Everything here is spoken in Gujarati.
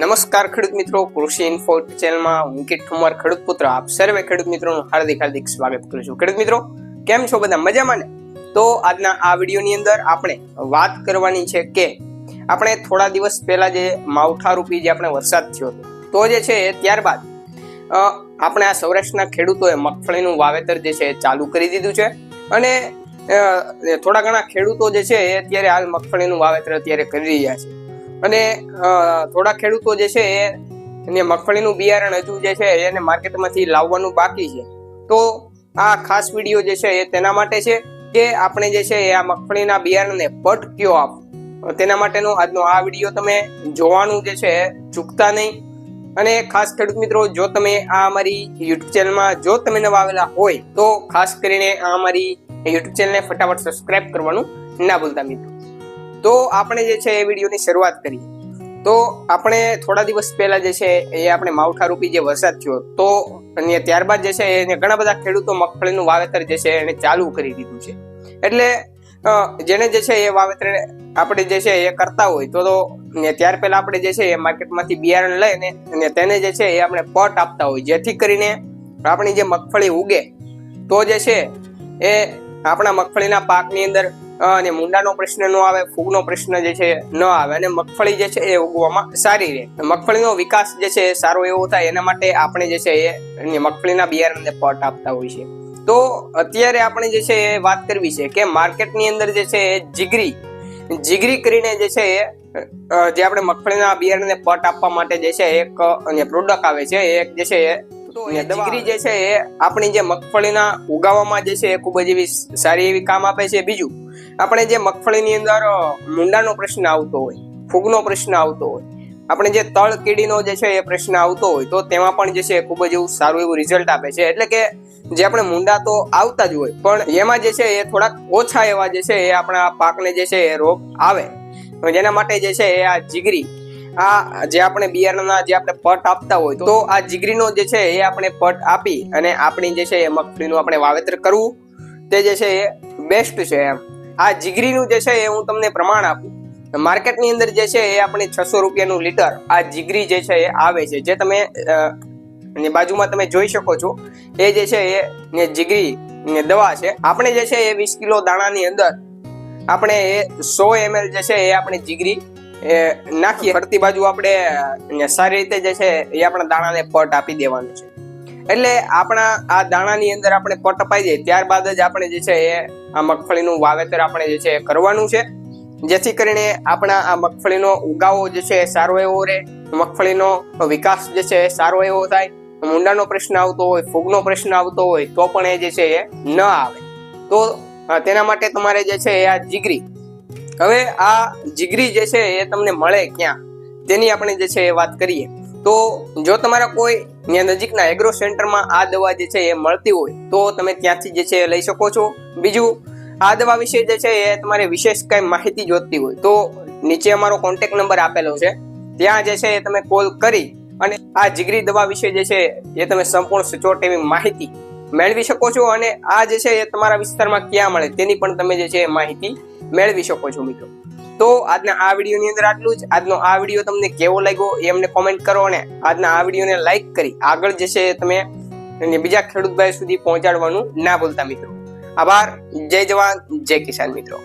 નમસ્કાર ખેડૂત મિત્રો, કૃષિ ઇન્ફો ચેનલમાં હું કિટ ઠુમર, ખેડૂત પુત્ર. આપ સર્વે ખેડૂત મિત્રોનું હાર્દિક હાર્દિક સ્વાગત કરું છું. ખેડૂત મિત્રો, કેમ છો બધા? મજામાં ને? તો આજના આ વિડીયોની અંદર આપણે વાત કરવાની છે કે આપણે થોડા દિવસ પહેલા જે માવઠા રૂપી જે આપણે વરસાદ થયો હતો, તો જે છે ત્યારબાદ આપણે આ સૌરાષ્ટ્રના ખેડૂતોએ મગફળીનું વાવેતર જે છે ચાલુ કરી દીધું છે. અને થોડા ઘણા ખેડૂતો જે છે એ અત્યારે હાલ મગફળીનું વાવેતર અત્યારે કરી રહ્યા છે. અને થોડા ખેડૂતો જે છે એને મગફળીનું બિયારણ હજુ જે છે એને માર્કેટમાંથી લાવવાનું બાકી છે. તો આ ખાસ વીડિયો જે છે એ તેના માટે છે કે આપણે જે છે એ આ મગફળીના બિયારણને પટ કયો આપવો. તેના માટેનો આજનો આ વીડિયો તમે જોવાનું જે છે ચૂકતા નહીં. અને ખાસ ખેડૂત મિત્રો, જો તમે આ અમારી યુટ્યુબ ચેનલમાં જો તમે નવા આવેલા હોય તો ખાસ કરીને આ અમારી યુટ્યુબ ચેનલને ફટાફટ સબસ્ક્રાઇબ કરવાનું ના ભૂલતા મિત્રો. તો આપણે જે છે એ વિડીયોની શરૂઆત કરીએ. તો આપણે થોડા દિવસ પહેલા જે છે એ આપણે માવઠા રૂપી જે વરસાદ થયો, તો અને ત્યારબાદ જે છે એને ઘણા બધા ખેડૂતો મગફળીનું વાવેતર જે છે એને ચાલુ કરી દીધું છે. એટલે જેને જે છે એ વાવેતર આપણે જે છે એ કરતા હોય, તો તો, ને ત્યાર પહેલા આપણે જે છે એ માર્કેટમાંથી બિયારણ લઈને અને તેને જે છે એ આપણે પટ આપતા હોય. જેથી કરીને આપણી જે મગફળી ઉગે, તો જે છે એ આપણા મગફળીના પાકની અંદર અને મુંડાનો પ્રશ્ન ન આવે, ફૂગનો પ્રશ્ન જે છે ન આવે, અને મગફળી જે છે એ ઉગવામાં સારી રહે. મગફળીનો વિકાસ જે છે સારો એવો થાય, એના માટે આપણે જે છે એ મગફળીના બિયારણને પટ આપતા હોય છે તો અત્યારે આપણે જે છે એ વાત કરવી છે કે માર્કેટની અંદર જે છે એ જીગરી જીગરી કરીને જે છે એ જે આપણે મગફળીના બિયારણને પટ આપવા માટે જે છે એક પ્રોડક્ટ આવે છે એક જે છે તો એ જીગરી જે છે એ આપણી જે મગફળીના ઉગાવવામાં જે છે એ ખૂબ જ એવી સારી એવી કામ આપે છે. બીજું આપણે જે મગફળીની અંદર મુંડાનો પ્રશ્ન આવતો હોય ફૂગનો પ્રશ્ન આવતો હોય આપણે જે તળ કીડીનો જે છે એ પ્રશ્ન આવતો હોય તો તેમાં પણ જે છે એ ખૂબ જ એવું સારું એવું રિઝલ્ટ આપે છે. એટલે કે જે આપણે મુંડા તો આવતા જ હોય પણ એમાં જે છે એ થોડાક ઓછા એવા જે છે એ આપણા પાકને જે છે એ રોગ આવે. જેના માટે જે છે એ આ જીગરી આ જે આપણે બિયારણના જે આપણે પટ આપતા હોય તો આ જીગરીનો જે છે એ આપણે પટ આપી અને આપણી જે છે એ મગફળીનું આપણે વાવેતર કરવું. તે જે છે એ બેસ્ટ છે એમ. આ જીગરીનું જે છે એ હું તમને પ્રમાણ આપું. માર્કેટની અંદર જે છે એ આપણે છસો રૂપિયાનું લીટર આ જીગરી જે છે એ આવે છે. જે તમે ને બાજુમાં તમે જોઈ શકો છો, એ જે છે એ જીગરી દવા છે. આપણે જે છે એ વીસ કિલો દાણાની અંદર આપણે એ સો એમએલ જે છે એ આપણે જીગરી એ નાખીએ. ફરતી બાજુ આપણે સારી રીતે જે છે એ આપણા દાણાને પટ આપી દેવાનું છે. એટલે આપણા આ દાણાની અંદર આપણે પટ અપાઈ જાય, ત્યારબાદ જ આપણે જે છે એ આ મગફળીનું વાવેતર આપણે જે છે કરવાનું છે. જેથી કરીને આપણા આ મગફળીનો ઉગાવો જે છે સારો એવો રહે, મગફળીનો વિકાસ જે છે સારો એવો થાય, મુંડાનો પ્રશ્ન આવતો હોય, ફૂગનો પ્રશ્ન આવતો હોય, તો પણ એ જે છે એ ન આવે. તો તેના માટે તમારે જે છે એ આ જીગરી હવે આ જીગરી જે છે એ તમને મળે ક્યાં? તેની આપણે જે છે એ વાત કરીએ. તો જો તમારા કોઈ નજીકના એગ્રો સેન્ટરમાં આ દવા જે છે એ મળતી હોય, તો તમે ત્યાંથી જે છે એ લઈ શકો છો. બીજું, આ દવા વિશે જે છે એ તમારે વિશેષ કઈ માહિતી જોઈતી હોય, તો નીચે અમારો કોન્ટેક્ટ નંબર આપેલો છે. ત્યાં જે છે એ તમે કોલ કરી અને આ જીગરી દવા વિશે જે છે એ તમે સંપૂર્ણ સચોટ એવી માહિતી મેળવી શકો છો અને આ જે છે એ તમારા વિસ્તારમાં ક્યાં મળે તેની પણ તમે જે છે એ માહિતી મેળવી શકો છો મિત્રો. તો આજના આ વિડીયોની અંદર આટલું જ. આજનો આ વીડિયો તમને કેવો લાગ્યો એ અમને કોમેન્ટ કરો અને આજના આ વિડીયોને લાઈક કરી. આગળ જશે તમે અને બીજા ખેડૂત ભાઈ સુધી પહોંચાડવાનું ના ભૂલતા મિત્રો. આભાર. જય જવાન. જય કિસાન મિત્રો.